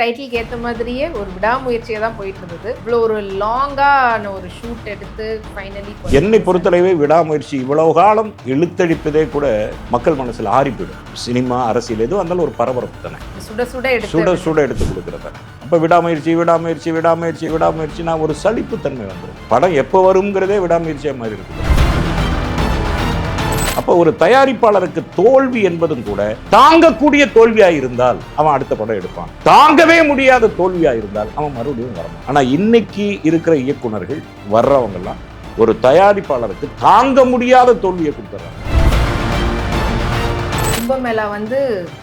டைட்டிலுக்கு ஏற்ற மாதிரியே ஒரு விடாமுயற்சியாக தான் போயிட்டு இருந்தது இவ்வளோ ஒரு லாங்கான ஒரு ஷூட் எடுத்து ஃபைனலி என்னை பொறுத்தளவே விடாமுயற்சி இவ்வளவு காலம் இழுத்தடிப்பதே கூட மக்கள் மனசுல ஆறி போயிடும். சினிமா அரசியல் எதுவும் இருந்தாலும் ஒரு பரபரப்பு தானே. சுட சுட எடுத்து சுட சுட எடுத்து கொடுக்குறது? அப்போ விடாமுயற்சி விடாமுயற்சி விடாமுயற்சி விடாமுயற்சி நான் ஒரு சலிப்புத்தன்மை வந்துடும். படம் எப்போ வருங்கிறதே விடாமுயற்சியாக மாதிரி இருக்குது. அப்போ ஒரு தயாரிப்பாளருக்கு தோல்வி என்பதும் கூட தாங்கக்கூடிய தோல்வியா இருந்தால் அவன் அடுத்த படம் எடுப்பான். தாங்கவே முடியாத தோல்வியா இருந்தால் அவன் மறுபடியும் வரணும் ஆனா இன்னைக்கு இருக்கிற இயக்குனர்கள் வர்றவங்கெல்லாம் ஒரு தயாரிப்பாளருக்கு தாங்க முடியாத தோல்வியை கொடுத்துறாங்க கும்பமேளா வந்து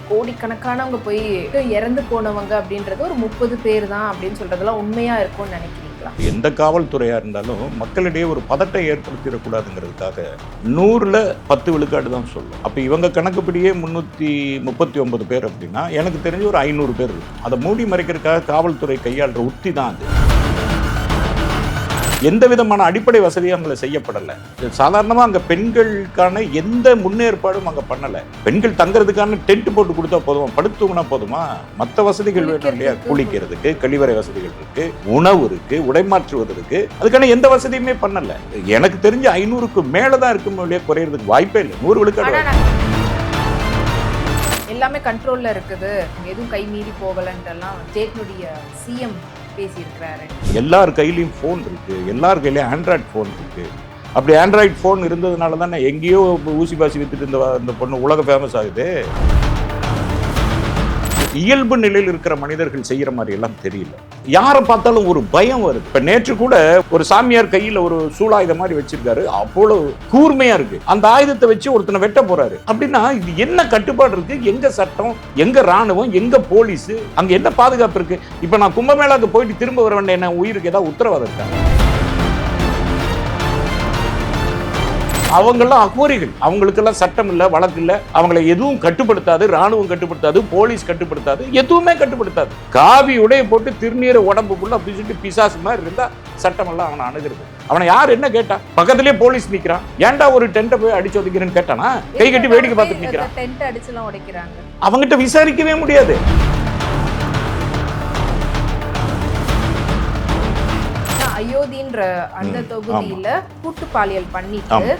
கோடிக்கணக்கானவங்க போய் இறந்து போனவங்க அப்படின்றது ஒரு முப்பது பேர் தான் அப்படின்னு சொல்றதெல்லாம் உண்மையா இருக்கும்னு நினைக்கிறேன் நினைக்கிறீங்களா எந்த காவல்துறையா இருந்தாலும் மக்களிடையே ஒரு பதட்டை ஏற்படுத்திடக்கூடாதுங்கிறதுக்காக நூறுல பத்து விழுக்காடு தான் சொல்லும். அப்ப இவங்க கணக்குப்படியே முன்னூத்தி முப்பத்தி ஒன்பது பேர் அப்படின்னா எனக்கு தெரிஞ்சு ஒரு ஐநூறு பேர் இருக்கும். அதை மூடி மறைக்கிறதுக்காக காவல்துறை கையாளுற உத்தி தான் அது. எந்த விதமான அடிப்படை வசதியும் அங்கே செய்யப்படலை. சாதாரணமாக அங்கே பெண்களுக்கான எந்த முன்னேற்பாடும் அங்கே பண்ணலை. பெண்கள் தங்குறதுக்கான டென்ட் போட்டு கொடுத்தா போதுமா? படுத்துங்கன்னா போதுமா? மற்ற வசதிகள் வேணும் இல்லையா? குளிக்கிறதுக்கு கழிவறை வசதிகள் இருக்கு உணவு இருக்கு உடைமாற்றுவது இருக்கு. அதுக்கான எந்த வசதியுமே பண்ணல. எனக்கு தெரிஞ்சு ஐநூறுக்கு மேலே தான் இருக்கும் இல்லையா குறையிறதுக்கு வாய்ப்பே இல்லை. நூறு விழுக்காடு எல்லாமே கண்ட்ரோல்ல இருக்குது. எதுவும் கை மீறி போகலன்ட்டெல்லாம் ஸ்டேட்னுடைய சிஎம் பேசியிருக்கிறாரு. எல்லார் கையிலையும் ஃபோன் இருக்கு. எல்லார் கையிலையும் ஆண்ட்ராய்ட் ஃபோன் இருக்கு. அப்படி ஆண்ட்ராய்ட் ஃபோன் இருந்ததுனால தானே எங்கேயோ ஊசி பாசி வித்துட்டு இந்த இந்த பொண்ணு உலக ஃபேமஸ் ஆகுது. இயல்பு நிலையில் இருக்கிற மனிதர்கள் செய்யற மாதிரி எல்லாம் தெரியல. யாரை பார்த்தாலும் ஒரு பயம் வருது. இப்ப நேற்று கூட ஒரு சாமியார் கையில ஒரு சூழாயுதம் மாதிரி வச்சிருக்காரு. அவ்வளவு கூர்மையா இருக்கு. அந்த ஆயுதத்தை வச்சு ஒருத்தனை வெட்ட போறாரு. அப்படின்னா இது என்ன கட்டுப்பாடு இருக்கு? எங்க சட்டம்? எங்க ராணுவம் எங்க போலீஸ்? அங்க என்ன பாதுகாப்பு இருக்கு? இப்ப நான் கும்பமேளாக்கு போயிட்டு திரும்ப வர வேண்டிய என்ன உயிருக்கு? ஏதாவது உத்தரவாதம் இருக்கா? அவங்கெல்லாம் அகோரிகள். அவங்களுக்கெல்லாம் சட்டம் இல்லை வழக்கு இல்லை. அவங்களை எதுவும் கட்டுப்படுத்தாது ராணுவம் கட்டுப்படுத்தாது போலீஸ் கட்டுப்படுத்தாது எதுவுமே கட்டுப்படுத்தாது. காவி உடைய போட்டு திருநீரை உடம்புக்குள்ள பிசுட்டு பிசாசு மாதிரி இருந்தா சட்டமெல்லாம் அவனை அணுகிறது. அவனை யார் என்ன கேட்டா? பக்கத்திலே போலீஸ் நிக்கிறான். ஏன்டா ஒரு டென்ட்டை போய் அடிச்சு ஒதுக்கிறேன்னு கேட்டானா? கை கட்டி வேடிக்கை பார்த்துட்டு நிக்கிறான். டென்ட் அடிச்சுலாம் உடைக்கிறாங்க? அவங்ககிட்ட விசாரிக்கவே முடியாது. அயோத்தின்ற அந்த தொகுதியில கூட்டு பாலியல் பண்ணிட்டு.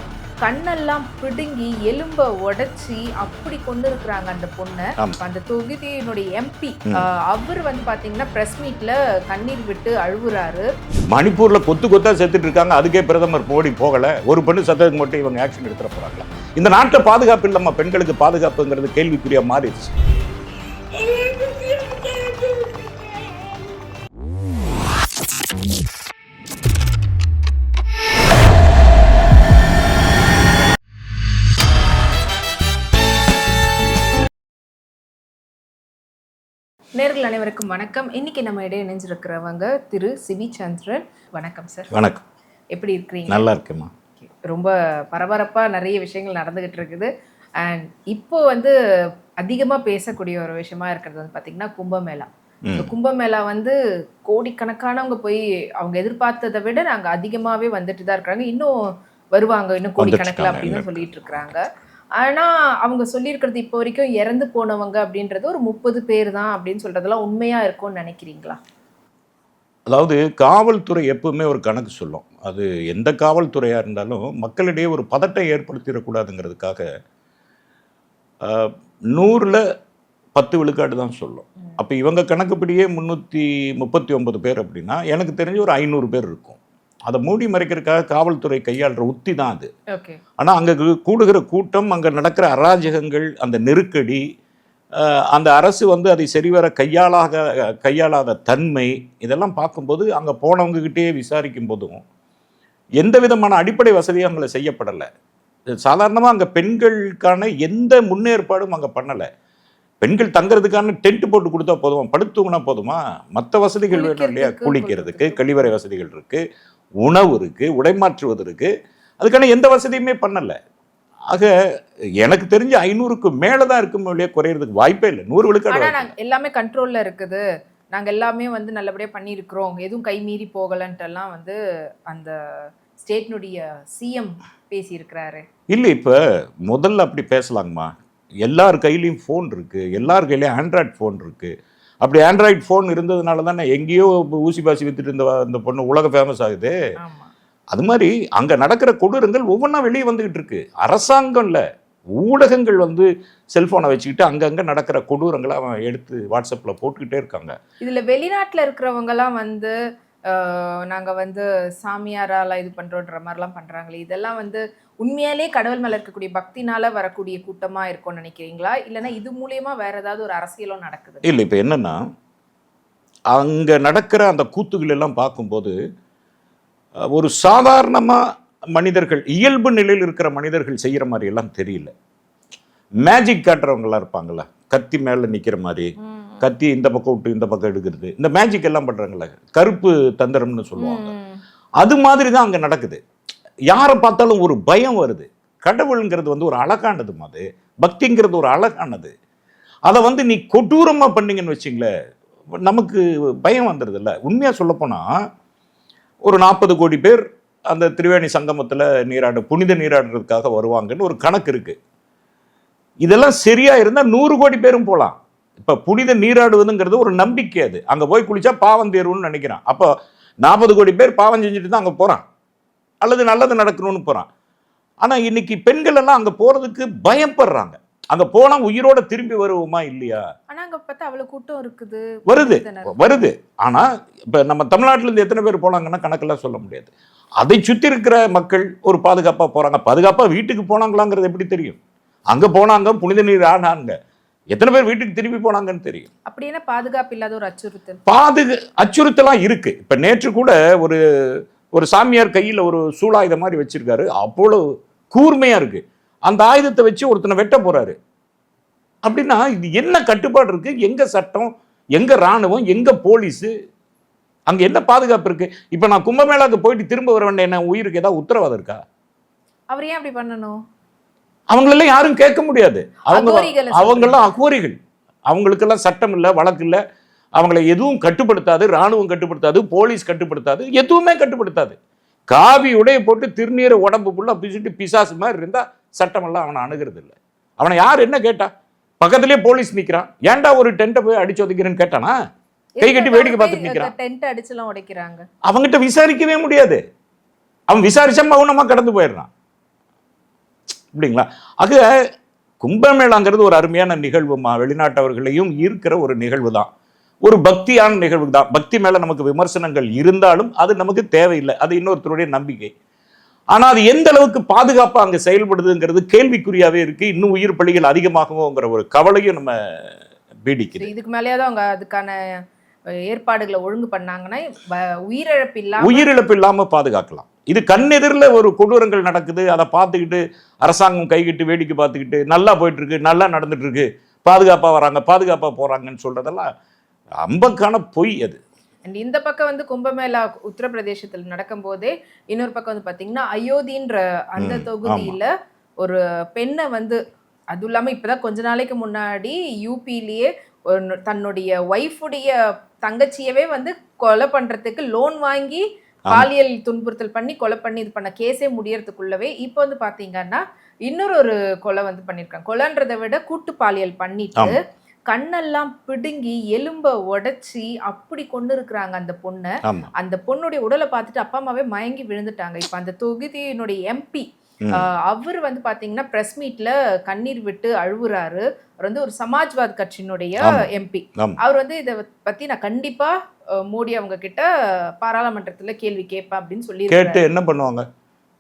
கண்ணெல்லாம் பிடுங்கி எலும்ப உடைச்சி அப்படி கொண்டு இருக்கிறாங்க அந்த பொண்ணை. அந்த தொகுதியினுடைய எம்பி. அவர் வந்து பாத்தீங்கன்னா பிரஸ் மீட்ல கண்ணீர் விட்டு அழுவுறாரு. மணிப்பூர்ல கொத்து கொத்தா செத்துட்டு இருக்காங்க. அதுக்கே பிரதமர் மோடி போகல. ஒரு பெண்ணு சத்தத்துக்கு மட்டும் இவங்க ஆக்ஷன் எடுத்துட போறாங்களா? இந்த நாட்டில் பாதுகாப்பு இல்லாம பெண்களுக்கு பாதுகாப்புங்கிறது கேள்விக்குறியா மாறிடுச்சு. நேர்கள் அனைவருக்கும் வணக்கம். இன்னைக்கு நம்ம இடையே இணைஞ்சிருக்கிறவங்க திரு சிவி சந்திரன். வணக்கம் சார் வணக்கம். எப்படி இருக்கிறீங்க? நல்லா இருக்கேம்மா. ரொம்ப பரபரப்பா நிறைய விஷயங்கள் நடந்துகிட்டு இருக்குது. அண்ட் இப்போ வந்து அதிகமா பேசக்கூடிய ஒரு விஷயமா இருக்கிறது வந்து பாத்தீங்கன்னா கும்பமேளா. கும்பமேளா வந்து கோடிக்கணக்கானவங்க போய் அவங்க எதிர்பார்த்ததை விட நாங்க அதிகமாவே வந்துட்டு தான் இருக்காங்க இன்னும் வருவாங்க. இன்னும் கோடிக்கணக்கில் அப்படின்னு. சொல்லிட்டு இருக்கிறாங்க. ஆனா அவங்க சொல்லியிருக்கிறது இப்போ வரைக்கும் இறந்து போனவங்க அப்படின்றது ஒரு முப்பது பேர் தான் அப்படின்னு சொல்றதெல்லாம் உண்மையா இருக்கும்னு நினைக்கிறீங்களா? அதாவது காவல்துறை எப்பவுமே ஒரு கணக்கு சொல்லும். அது எந்த காவல்துறையா இருந்தாலும் மக்களிடையே ஒரு பதட்டை ஏற்படுத்திடக்கூடாதுங்கிறதுக்காக நூறுல பத்து விழுக்காடு தான் சொல்லும். அப்போ இவங்க கணக்குப்படியே முந்நூற்றி முப்பத்தி ஒன்பது பேர் அப்படின்னா எனக்கு தெரிஞ்சு ஒரு ஐநூறு பேர் இருக்கும். அதை மூடி மறைக்கிறதுக்காக காவல்துறை கையாளுற உத்தி தான் அது. ஆனால் அங்கே கூடுகிற கூட்டம் அங்கே நடக்கிற அராஜகங்கள் அந்த நெருக்கடி அந்த அரசு வந்து அதை சரிவர கையாளாக கையாளாத தன்மை இதெல்லாம் பார்க்கும்போது அங்கே போனவங்ககிட்டயே விசாரிக்கும் போதும் எந்த விதமான அடிப்படை வசதியும் அங்கே செய்யப்படலை. சாதாரணமாக அங்கே பெண்களுக்கான எந்த முன்னேற்பாடும் அங்கே பண்ணலை. பெண்கள் தங்குறதுக்கான டென்ட் போட்டு கொடுத்தா போதுமா? படுத்துங்கன்னா போதுமா? மற்ற வசதிகள் வேணும் இல்லையா? குளிக்கிறதுக்கு. கழிவறை வசதிகள் இருக்கு. உணவு இருக்கு உடைமாற்றுவது இருக்கு. அதுக்கான எந்த வசதியுமே பண்ணல. ஆக எனக்கு தெரிஞ்சு ஐநூறுக்கு மேலே தான் இருக்கும் இல்லையா குறையிறதுக்கு வாய்ப்பே இல்லை. நூறு விழுக்காடு எல்லாமே கண்ட்ரோல்ல இருக்குது. நாங்க எல்லாமே வந்து நல்லபடியா பண்ணியிருக்கிறோம். எதுவும் கை மீறி போகலன்ட்டெல்லாம் வந்து அந்த ஸ்டேட்னுடைய சிஎம் பேசியிருக்கிறாரு. இல்லை இப்போ முதல்ல அப்படி பேசலாங்கம்மா. எல்லார் கையிலையும் ஃபோன் இருக்கு. எல்லார் கையிலையும் ஆண்ட்ராய்ட் ஃபோன் இருக்கு. அப்படி ஆண்ட்ராய்டு ஃபோன் இருந்ததுனால தானே எங்கேயோ ஊசி பாசி வித்துட்டு இருந்த இந்த பொண்ணு உலக ஃபேமஸ் ஆகுது. அது மாதிரி அங்க நடக்கிற கொடூரங்கள் ஒவ்வொன்றா வெளியே வந்துகிட்டு இருக்கு. அரசாங்கம் இல்ல ஊடகங்கள் வந்து செல்போனை வச்சுக்கிட்டு அங்கங்க நடக்கிற கொடூரங்களை அவன் எடுத்து வாட்ஸ்அப்ல போட்டுக்கிட்டே இருக்காங்க. இதுல வெளிநாட்டுல இருக்கிறவங்க எல்லாம் வந்து அஹ், நாங்க வந்து சாமியாரால இது பண்றோன்ற மாதிரிலாம் பண்றாங்களே இதெல்லாம் வந்து உண்மையாலே கடவுள் மேல இருக்கக்கூடிய பக்தினால வரக்கூடிய கூட்டமா இருக்கும்னு நினைக்கிறீங்களா? இல்லைன்னா இது மூலியமா வேற ஏதாவது ஒரு அரசியலும் நடக்குது? இல்லை இப்போ என்னன்னா அங்க நடக்கிற அந்த கூத்துகள் எல்லாம் பார்க்கும்போது ஒரு சாதாரணமா மனிதர்கள் இயல்பு நிலையில் இருக்கிற மனிதர்கள் செய்யற மாதிரி எல்லாம் தெரியல. மேஜிக் காட்டுறவங்கலாம் இருப்பாங்கல்ல கத்தி மேல நிக்கிற மாதிரி. கத்தி இந்த பக்கம் விட்டு இந்த பக்கம் எடுக்கிறது. இந்த மேஜிக் எல்லாம் பண்றாங்கல்ல கருப்பு தந்திரம்னு சொல்லுவாங்க. அது மாதிரி தான் அங்கே நடக்குது. யாரை பார்த்தாலும் ஒரு பயம் வருது. கடவுளுங்கிறது வந்து ஒரு அழகானது அது பக்திங்கிறது ஒரு அழகானது. அதை வந்து நீ கொடூரமாக பண்ணீங்கன்னு வச்சிங்களேன் நமக்கு பயம் வந்துடுது இல்லை உண்மையாக சொல்லப்போனால் ஒரு நாற்பது கோடி பேர் அந்த திரிவேணி சங்கமத்தில் நீராட புனித நீராடுறதுக்காக வருவாங்கன்னு ஒரு கணக்கு இருக்கு. இதெல்லாம் சரியா இருந்தால் நூறு கோடி பேரும் போகலாம் இப்போ புனித நீராடுவதுங்கிறது ஒரு நம்பிக்கை அது. அங்கே போய் குளிச்சா பாவம் தேரும்னு நினைக்கிறான். அப்போ நாற்பது கோடி பேர் பாவம் செஞ்சுட்டு தான் அங்கே போகிறான் அல்லது நல்லது நடக்கணும்னு போகிறான் ஆனால் இன்னைக்கு பெண்கள் எல்லாம் அங்கே போகிறதுக்கு பயப்படுறாங்க. அங்கே போனால் உயிரோட திரும்பி வருவோமா இல்லையா? ஆனா அங்க பார்த்தா அவ்வளவு கூட்டம் இருக்குது. வருது. வருது. ஆனால் இப்போ நம்ம தமிழ்நாட்டுல இருந்து எத்தனை பேர் போனாங்கன்னா கணக்கெல்லாம் சொல்ல முடியாது. அதை சுற்றி இருக்கிற மக்கள் ஒரு பாதுகாப்பாக போகிறாங்க பாதுகாப்பாக வீட்டுக்கு போனாங்களாங்கிறது எப்படி தெரியும்? அங்கே போனாங்க புனித நீர் ஆனாங்க. எத்தனை பேர் வீட்டுக்கு திரும்பி போனாங்கன்னு தெரியும். அப்படின்னா பாதுகாப்பு இல்லாத ஒரு அச்சுறுத்தல் பாதுக அச்சுறுத்தலாம் இருக்கு. இப்ப நேற்று கூட ஒரு ஒரு சாமியார் கையில ஒரு சூலாயுதம் மாதிரி வச்சிருக்காரு. அவ்வளவு கூர்மையா இருக்கு. அந்த ஆயுதத்தை வச்சு ஒருத்தனை வெட்ட போறாரு. அப்படின்னா இது என்ன கட்டுப்பாடு இருக்கு? எங்க சட்டம் எங்க ராணுவம் எங்க போலீஸ்? அங்க என்ன பாதுகாப்பு இருக்கு? இப்ப நான் கும்பமேளாக்கு போயிட்டு திரும்ப வர வேண்டிய என்ன உயிருக்கு ஏதாவது உத்தரவாதம் இருக்கா? அவர் ஏன் அப்படி பண்ணணும்? அவங்களெல்லாம் யாரும் கேட்க முடியாது. அவங்க. அவங்கெல்லாம் அகோரிகள். அவங்களுக்கெல்லாம் சட்டம் இல்லை வழக்கு இல்லை. அவங்களை எதுவும் கட்டுப்படுத்தாது ராணுவம் கட்டுப்படுத்தாது போலீஸ் கட்டுப்படுத்தாது எதுவுமே கட்டுப்படுத்தாது. காவி உடைய போட்டு திருநீரை உடம்பு ஃபுல்லாக பிசுட்டு பிசாசு மாதிரி இருந்தால் சட்டமெல்லாம் அவனை அணுகிறது இல்லை அவனை யார் என்ன கேட்டா? பக்கத்துலேயே போலீஸ் நிற்கிறான் ஏன்டா ஒரு டென்ட்டை போய் அடிச்சு ஒதுக்கிறேன்னு கேட்டானா? கை கட்டி வேடிக்கை பார்த்துட்டு நிக்கிறான். டென்ட் அடிச்சுலாம் உடைக்கிறாங்க? அவங்ககிட்ட விசாரிக்கவே முடியாது. அவன் விசாரிச்சா மௌனமா கடந்து போயிடுறான். அப்படிங்களா? ஆக கும்பமேளாங்கிறது ஒரு அருமையான நிகழ்வுமா? வெளிநாட்டவர்களையும் ஈர்க்கிற ஒரு நிகழ்வு தான் ஒரு பக்தியான நிகழ்வு தான் பக்தி மேல நமக்கு விமர்சனங்கள் இருந்தாலும் அது நமக்கு தேவையில்லை. அது இன்னொருத்தருடைய நம்பிக்கை. ஆனா அது எந்த அளவுக்கு பாதுகாப்பா அங்க செயல்படுதுங்கிறது கேள்விக்குறியாவே இருக்கு. இன்னும் உயிர் பலிகள் அதிகமாகுமோங்கிற ஒரு கவலையும் நம்ம பீடிக்குது. இதுக்கு மேலேயாவது அவங்க அதுக்கான ஏற்பாடுகளை ஒழுங்கு பண்ணாங்கன்னா உயிரிழப்பு இல்லாம உயிரிழப்பு இல்லாம பாதுகாக்கலாம். இது கண்ணெதிரில் ஒரு கொடூரங்கள் நடக்குது. அதை பார்த்துக்கிட்டு அரசாங்கம் கைகிட்டு வேடிக்கை பார்த்துக்கிட்டு நல்லா போயிட்டு இருக்கு நல்லா நடந்துட்டு இருக்கு பாதுகாப்பா வராங்க பாதுகாப்பா போறாங்கன்னு சொல்றதெல்லாம் அம்பக்கான பொய் அது. அண்ட் இந்த பக்கம் வந்து கும்பமேளா உத்தரப்பிரதேசத்தில் நடக்கும்போதே இன்னொரு பக்கம் வந்து பாத்தீங்கன்னா அயோத்தின்ற அந்த தொகுதியில ஒரு பெண்ணை வந்து அதுவும் இல்லாம இப்பதான் கொஞ்ச நாளைக்கு முன்னாடி யூபிலேயே ஒரு தன்னுடைய ஒய்ஃபுடைய தங்கச்சியவே வந்து கொலை பண்றதுக்கு லோன் வாங்கி பாலியல் துன்புறுத்தல் பண்ணி கொலை பண்ணி இது பண்ண கேஸே முடியறதுக்குள்ளவே இப்போ வந்து பாத்தீங்கன்னா இன்னொரு ஒரு கொலை வந்து பண்ணிருக்காங்க. கொலைன்றதை விட கூட்டு பாலியல் பண்ணிட்டு. கண்ணெல்லாம் பிடுங்கி எலும்ப உடைச்சி அப்படி கொண்டு இருக்கிறாங்க அந்த பொண்ணை. அந்த பொண்ணுடைய உடலை பார்த்துட்டு அப்பா அம்மாவே மயங்கி விழுந்துட்டாங்க. இப்ப அந்த தொகுதியினுடைய எம்பி. அவர் வந்து பாத்தீங்கன்னா பிரஸ் மீட்ல கண்ணீர் விட்டு அழுவுறாரு. அவர் வந்து ஒரு சமாஜ்வாத் கட்சியினுடைய. எம்பி. அவர் வந்து இதை பத்தி நான் கண்டிப்பா மோடி அவங்க கிட்ட பாராளுமன்றத்துல கேள்வி கேட்பேன் அப்படின்னு சொல்லி கேட்டு என்ன பண்ணுவாங்க?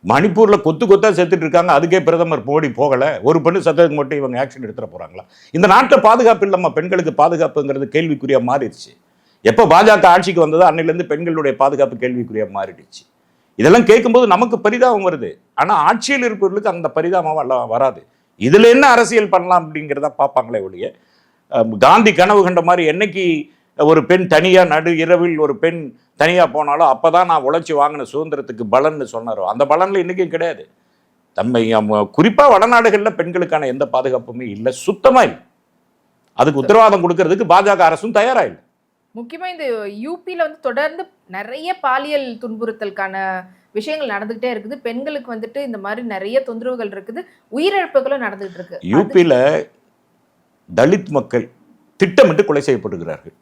மணிப்பூர்ல கொத்து கொத்தா செத்துட்டு இருக்காங்க. அதுக்கே பிரதமர் மோடி போகல. ஒரு பெண்ணு சத்தத்துக்கு மட்டும் இவங்க ஆக்ஷன் எடுத்துட போறாங்களா? இந்த நாட்டில் பாதுகாப்பு இல்லாம பெண்களுக்கு பாதுகாப்புங்கிறது கேள்விக்குறியா மாறிடுச்சு. எப்போ பாஜக ஆட்சிக்கு வந்ததோ அன்னையிலேருந்து பெண்களுடைய பாதுகாப்பு கேள்விக்குறியா மாறிடுச்சு. இதெல்லாம் கேட்கும்போது நமக்கு பரிதாபம் வருது. ஆனா ஆட்சியில் இருப்பவர்களுக்கு அந்த பரிதாபம் வர- வராது. இதில் என்ன அரசியல் பண்ணலாம் அப்படிங்கிறத பார்ப்பாங்களே ஒழிய காந்தி கனவு கண்ட மாதிரி என்னைக்கு ஒரு பெண் தனியாக நடு இரவில் ஒரு பெண் தனியாக போனாலும் அப்பதான் நான் உழைச்சி வாங்கின சுதந்திரத்துக்கு பலன்னு சொன்னாரோ? அந்த பலனில் இன்றைக்கும் கிடையாது. தம்மை குறிப்பாக வடநாடுகளில் பெண்களுக்கான எந்த பாதுகாப்புமே இல்லை. சுத்தமாக இல்லை. அதுக்கு உத்தரவாதம் கொடுக்கறதுக்கு பாஜக அரசும் தயாராக இல்லை முக்கியமாக இந்த யூபியில் வந்து தொடர்ந்து நிறைய பாலியல் துன்புறுத்தலுக்கான விஷயங்கள் நடந்துகிட்டே இருக்குது. பெண்களுக்கு வந்துட்டு இந்த மாதிரி நிறைய தொந்தரவுகள் இருக்குது. உயிரிழப்புகளும் நடந்துகிட்டு இருக்கு. யூபியில் தலித் மக்கள் திட்டமிட்டு கொலை செய்யப்படுகிறார்கள்.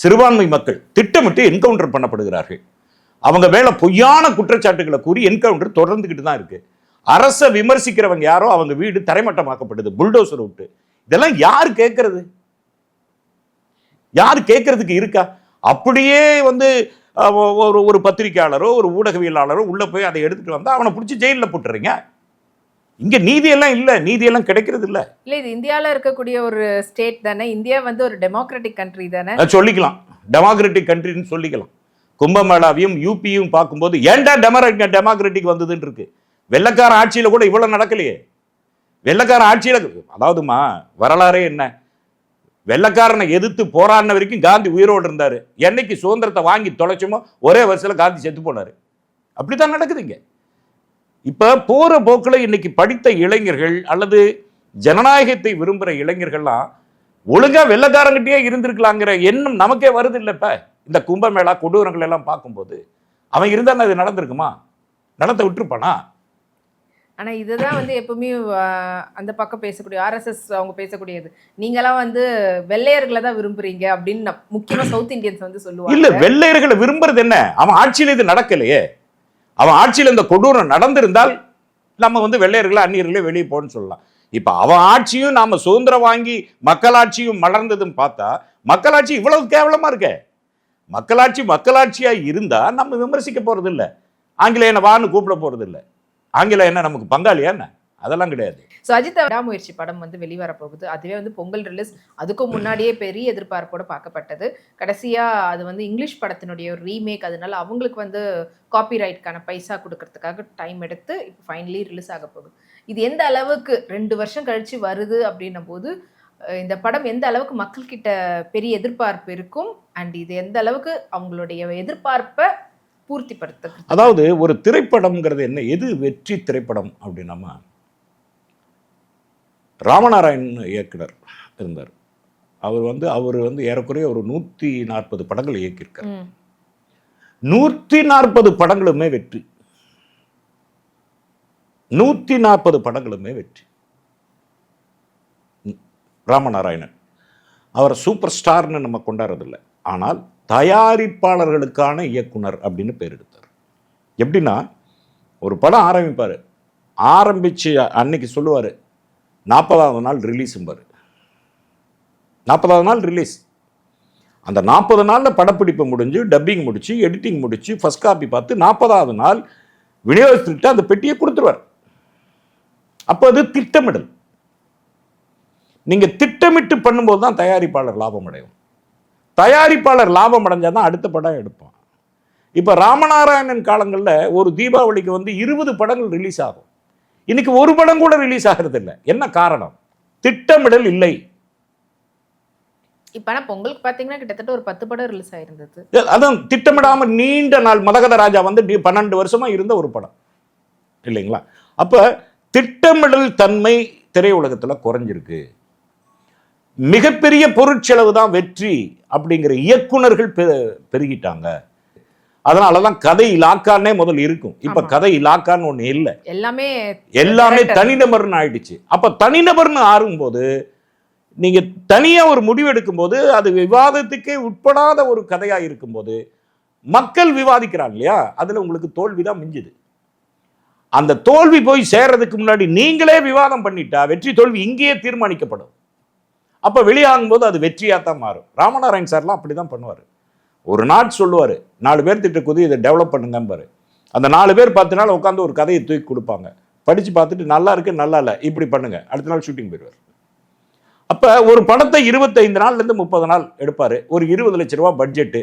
சிறுபான்மை மக்கள் திட்டமிட்டு என்கவுண்டர் பண்ணப்படுகிறார்கள். அவங்க மேலே பொய்யான குற்றச்சாட்டுகளை கூறி என்கவுண்டர் தொடர்ந்துகிட்டு தான் இருக்கு. அரசை விமர்சிக்கிறவங்க யாரோ அவங்க வீடு தரைமட்டமாக்கப்படுது புல்டோசர் விட்டு. இதெல்லாம் யார் கேட்கறது? யார் கேட்கறதுக்கு இருக்கா? அப்படியே வந்து ஒரு ஒரு பத்திரிக்கையாளரோ ஒரு ஊடகவியலாளரோ உள்ள போய் அதை எடுத்துட்டு வந்தா அவனை பிடிச்சி ஜெயிலில் போட்டுறீங்க. இங்க நீதியெல்லாம் இல்ல. நீதியெல்லாம் கிடைக்கிறது இல்ல. இல்ல இது இந்தியால இருக்கக்கூடிய ஒரு ஸ்டேட் தானே. இந்தியா வந்து ஒரு டெமோக்ராட்டிக் கண்ட்ரி தானே. சொல்லிக்கலாம். டெமோக்ராட்டிக் கண்ட்ரின்னு சொல்லிக்கலாம். கும்பமேளாவையும் யூபியும் பார்க்கும்போது ஏன்டா டெமரா டெமோக்ராட்டிக் வந்ததுன்னு இருக்கு வெள்ளக்கார ஆட்சியில கூட இவ்வளவு நடக்கலையே. வெள்ளக்கார ஆட்சியில அதாவதுமா வரலாறே என்ன? வெள்ளக்காரனை எதிர்த்து போராடின வரைக்கும் காந்தி உயிரோடு இருந்தார். என்னைக்கு சுதந்திரத்தை வாங்கி தொலைச்சோமோ ஒரே வருஷத்தில் காந்தி செத்து போனாரு. அப்படித்தான் நடக்குதுங்க. இப்போ போகிற போக்கில் இன்னைக்கு படித்த இளைஞர்கள் அல்லது ஜனநாயகத்தை விரும்புகிற இளைஞர்கள்லாம் ஒழுங்காக வெள்ளக்காரங்கிட்டே இருந்திருக்கலாங்கிற எண்ணம் நமக்கே வருது இல்ல இப்ப. இந்த கும்பமேளா கொடூரங்கள் எல்லாம் பார்க்கும்போது அவன் இருந்தால் அது நடந்திருக்குமா? நடத்த விட்டுருப்பானா? ஆனால் இதை தான் வந்து எப்பவுமே அந்த பக்கம் பேசக்கூடிய ஆர்எஸ்எஸ் அவங்க பேசக்கூடியது. நீங்களாம் வந்து வெள்ளையர்களை தான் விரும்புறீங்க அப்படின்னு முக்கியமாக சவுத் இந்தியன்ஸ் வந்து சொல்லுவாங்க. இல்லை வெள்ளையர்களை விரும்புறது என்ன? அவன் ஆட்சியில் இது நடக்கலையே. அவன் ஆட்சியில் இந்த கொடூரம் நடந்திருந்தால் நம்ம வந்து வெள்ளையர்களை அந்நியர்களே வெளியே போன்னு சொல்லலாம். இப்போ அவன் ஆட்சியும் நாம் சுதந்திரம் வாங்கி மக்களாட்சியும் மலர்ந்ததுன்னு பார்த்தா மக்களாட்சி இவ்வளவு கேவலமாக இருக்கே. மக்களாட்சி மக்களாட்சியாக இருந்தால் நம்ம விமர்சிக்க போகிறது இல்லை ஆங்கிலேயனை வான்னு கூப்பிட போகிறது இல்லை ஆங்கிலம் என்ன? நமக்கு பங்காளியா என்ன? அதெல்லாம் கிடையாது. ஸோ அஜித் விடாமுயற்சி படம் வந்து வெளிவர போகுது அதுவே வந்து பொங்கல் ரிலீஸ் அதுக்கும் முன்னாடியே பெரிய எதிர்பார்ப்போட பார்க்கப்பட்டது. கடைசியாக அது வந்து இங்கிலீஷ் படத்தினுடைய ஒரு ரீமேக் அதனால அவங்களுக்கு வந்து காப்பிரைட்கான பைசா கொடுக்கறதுக்காக டைம் எடுத்து இப்போ ஃபைனலி ரிலீஸ் ஆக போகுது. இது எந்த அளவுக்கு ரெண்டு வருஷம் கழிச்சு வருது அப்படின்னும் போது இந்த படம் எந்த அளவுக்கு மக்கள்கிட்ட பெரிய எதிர்பார்ப்பு இருக்கும்? அண்ட் இது எந்த அளவுக்கு அவங்களுடைய எதிர்பார்ப்பை பூர்த்திப்படுத்த அதாவது ஒரு திரைப்படம்ங்கிறது என்ன? எது வெற்றி திரைப்படம் அப்படின்னா ராமநாராயண் இயக்குனர் இருந்தார். அவர் வந்து அவர் வந்து ஏறக்குறைய ஒரு நூற்றி நாற்பது படங்கள் இயக்கியிருக்கார். நூற்றி நாற்பது படங்களுமே வெற்றி. நூற்றி நாற்பது படங்களுமே வெற்றி. ராமநாராயணன். அவர் சூப்பர் ஸ்டார்னு நம்ம கொண்டாடுறதில்ல. ஆனால் தயாரிப்பாளர்களுக்கான இயக்குனர் அப்படின்னு பேர் எடுத்தார். எப்படின்னா ஒரு படம் ஆரம்பிப்பார். ஆரம்பிச்சு அன்னைக்கு சொல்லுவார் நாற்பதாவது நாள் ரிலீஸும்பார். நாற்பதாவது நாள் ரிலீஸ். அந்த நாற்பது நாளில் படப்பிடிப்பு முடிஞ்சு டப்பிங் முடித்து எடிட்டிங் முடித்து ஃபர்ஸ்ட் காப்பி பார்த்து நாற்பதாவது நாள் விநியோகத்துக்கிட்ட அந்த பெட்டியை கொடுத்துருவார். அப்போ அது திட்டமிடல். நீங்கள் திட்டமிட்டு பண்ணும்போது தான் தயாரிப்பாளர் லாபம் அடையும் தயாரிப்பாளர் லாபம் அடைஞ்சாதான் தான் அடுத்த படம் எடுப்பான். இப்போ ராமநாராயணன் காலங்களில் ஒரு தீபாவளிக்கு வந்து இருபது படங்கள் ரிலீஸ் ஆகும். இன்னைக்கு ஒரு படம் கூட ரிலீஸ் ஆகிறது இல்லை என்ன காரணம்? திட்டமிடல் இல்லை. இப்போ ஆனால் பொங்கலுக்கு பார்த்தீங்கன்னா கிட்டத்தட்ட ஒரு பத்து படம் ரிலீஸ் ஆயிருந்தது. அதான் திட்டமிடாம நீண்ட நாள் மதகத ராஜா வந்து பன்னெண்டு வருஷமா இருந்த ஒரு படம். இல்லைங்களா? அப்ப திட்டமிடல் தன்மை திரையுலகத்துல குறைஞ்சிருக்கு. மிகப்பெரிய பொருட்செலவு தான் வெற்றி அப்படிங்கிற இயக்குனர்கள் பெருகிட்டாங்க. அதனாலதான் கதை இலாக்கான்னே முதல்ல இருக்கும். இப்ப. கதை இலாக்கான்னு ஒண்ணு இல்லை. எல்லாமே எல்லாமே. தனிநபர்னு ஆயிடுச்சு. அப்ப தனிநபர்னு ஆறும்போது நீங்க தனியா ஒரு முடிவு எடுக்கும்போது அது விவாதத்துக்கே உட்படாத ஒரு கதையா இருக்கும்போது மக்கள் விவாதிக்கிறாங்க இல்லையா? அதுல உங்களுக்கு தோல்விதான் மிஞ்சுது. அந்த தோல்வி போய் சேர்றதுக்கு முன்னாடி நீங்களே விவாதம் பண்ணிட்டா வெற்றி தோல்வி இங்கேயே தீர்மானிக்கப்படும். அப்போ வெளியாகும் போது அது வெற்றியாக தான் மாறும். ராமநாராயண் சார்லாம் அப்படி தான் பண்ணுவார். ஒரு நாட் சொல்லுவார் நாலு பேர் திட்ட குதி இதை டெவலப் பண்ணுங்கம்பாரு. அந்த நாலு பேர் பத்து நாள் உட்காந்து ஒரு கதையை தூக்கி கொடுப்பாங்க. படித்து பார்த்துட்டு நல்லா இருக்கு நல்லா இல்லை இப்படி பண்ணுங்க. அடுத்த நாள் ஷூட்டிங் போயிடுவார். அப்போ ஒரு படத்தை இருபத்தைந்து நாள்லேருந்து முப்பது நாள் எடுப்பார். ஒரு இருபது லட்ச ரூபா பட்ஜெட்டு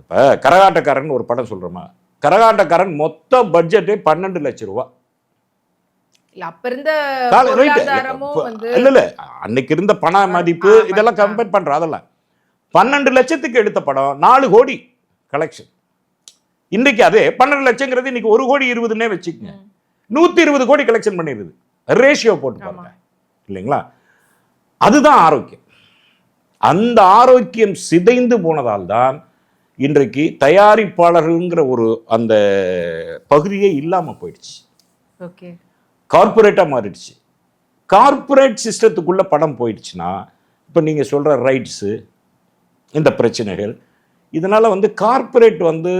இப்போ கரகாட்டக்காரன் ஒரு படம் சொல்கிறோமா கரகாட்டக்காரன் மொத்த பட்ஜெட்டே பன்னெண்டு லட்ச ரூபா. இல்ல இல்ல அன்னைக்கு இருந்த பண மதிப்பு இதெல்லாம். கம்பேர் பண்றோம் அதெல்லாம். பன்னெண்டு லட்சத்துக்கு எடுத்த படம் நாலு கோடி கலெக்ஷன் இன்னைக்கு அதே பன்னெண்டு லட்சங்கிறது இன்னைக்கு ஒரு கோடி இருபதுன்னே வச்சுக்கோங்க. நூத்தி இருபது கோடி கலெக்ஷன் பண்ணிடுது ரேஷியோ போட்டு. பாருங்க. இல்லைங்களா? அதுதான் ஆரோக்கியம். அந்த ஆரோக்கியம் சிதைந்து போனதால் தான் இன்றைக்கு தயாரிப்பாளர்கள்ங்கிற ஒரு அந்த பகுதியே இல்லாம போயிடுச்சு. ஓகே. கார்ப்பரேட்டாக மாறிடுச்சு. கார்ப்பரேட் சிஸ்டத்துக்குள்ளே படம் போயிடுச்சுன்னா இப்போ நீங்கள் சொல்கிற ரைட்ஸு இந்த பிரச்சனைகள் இதனால் வந்து கார்ப்பரேட் வந்து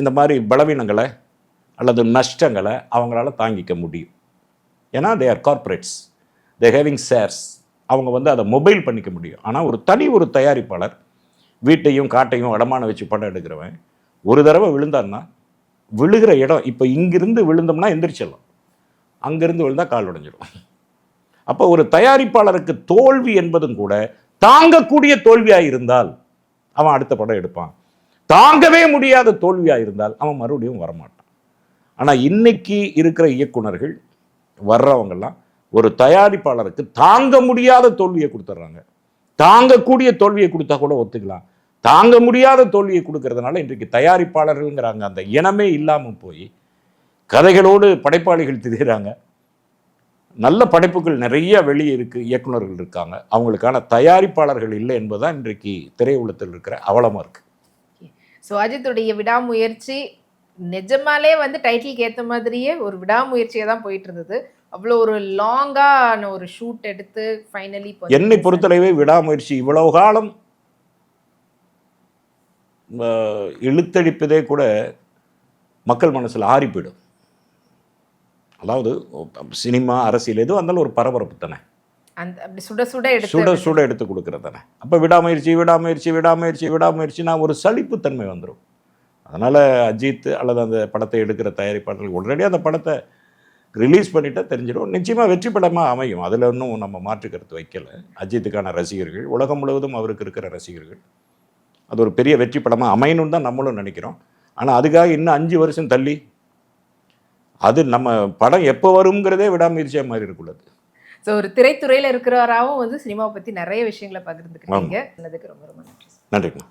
இந்த மாதிரி பலவீனங்களை அல்லது நஷ்டங்களை அவங்களால தாங்கிக்க முடியும். ஏன்னா they are corporates they having shares அவங்க வந்து அதை மொபைல் பண்ணிக்க முடியும். ஆனால் ஒரு தனி ஒரு தயாரிப்பாளர் வீட்டையும் காட்டையும் அடமான வச்சு படம் எடுக்கிறவன் ஒரு தடவை விழுந்தான்னா விழுகிற இடம் இப்போ இங்கிருந்து விழுந்தோம்னா எந்திரிச்சிடலாம். அங்கிருந்து விழுந்தால் கால் உடைஞ்சிடும் அப்போ ஒரு தயாரிப்பாளருக்கு தோல்வி என்பதும் கூட தாங்கக்கூடிய தோல்வியாக இருந்தால் அவன் அடுத்த படம் எடுப்பான். தாங்கவே முடியாத தோல்வியாக இருந்தால் அவன் மறுபடியும் வரமாட்டான். ஆனால் இன்னைக்கு இருக்கிற இயக்குனர்கள் வர்றவங்கெல்லாம் ஒரு தயாரிப்பாளருக்கு தாங்க முடியாத தோல்வியை கொடுத்துட்றாங்க தாங்கக்கூடிய தோல்வியை கொடுத்தா கூட ஒத்துக்கலாம். தாங்க முடியாத தோல்வியை கொடுக்கறதுனால இன்றைக்கு தயாரிப்பாளர்கள்ங்கிறாங்க. அந்த இனமே இல்லாமல் போய் கதைகளோடு படைப்பாளிகள் திரிகிறாங்க நல்ல படைப்புகள் நிறைய வெளியே இருக்கு இயக்குனர்கள் இருக்காங்க. அவங்களுக்கான தயாரிப்பாளர்கள் இல்லை என்பதுதான் இன்றைக்கு திரையுலகத்தில் இருக்கிற அவலமாக இருக்கு. ஸோ அஜித்துடைய விடாமுயற்சி நிஜமாலே வந்து டைட்டிலுக்கு ஏற்ற மாதிரியே ஒரு விடாமுயற்சியாக தான் போயிட்டு இருந்தது அவ்வளோ ஒரு லாங்கான ஒரு ஷூட் எடுத்து ஃபைனலி என்னை பொறுத்தளவே விடாமுயற்சி இவ்வளவு காலம் இழுத்தடிப்பதே கூட மக்கள் மனசில் ஆறி போயிடும் அதாவது சினிமா அரசியல் எதுவும் இருந்தாலும் ஒரு பரபரப்பு தானே. அந்த அப்படி சுட சுட எடுத்து சுட சுட எடுத்து கொடுக்கறது தானே. அப்போ விடாமுயற்சி விடாமுயற்சி விடாமுயற்சி விடாமுயற்சினா ஒரு சலிப்புத்தன்மை வந்துடும் அதனால் அஜித் அல்லது அந்த படத்தை எடுக்கிற தயாரிப்பாளர்கள் உடனடியாக அந்த படத்தை ரிலீஸ் பண்ணிட்டா தெரிஞ்சிடும். நிச்சயமாக வெற்றி படமாக அமையும். அதில் இன்னும் நம்ம மாற்று கருத்து வைக்கல. அஜித்துக்கான ரசிகர்கள் உலகம் முழுவதும் அவருக்கு இருக்கிற ரசிகர்கள். அது ஒரு பெரிய வெற்றி படமாக அமையணும்னு தான் நம்மளும் நினைக்கிறோம். ஆனால் அதுக்காக இன்னும் அஞ்சு வருஷம் தள்ளி அது நம்ம படம் எப்போ வருங்கிறதே விடாமுயற்சியாக மாதிரி இருக்கக்கூடாது ஸோ ஒரு திரைத்துறையில இருக்கிறவராகவும் வந்து சினிமாவை பத்தி நிறைய விஷயங்களை பகிர்ந்துக்கிட்டீங்க. அதுக்கு ரொம்ப ரொம்ப நன்றி. நன்றிங்கண்ணா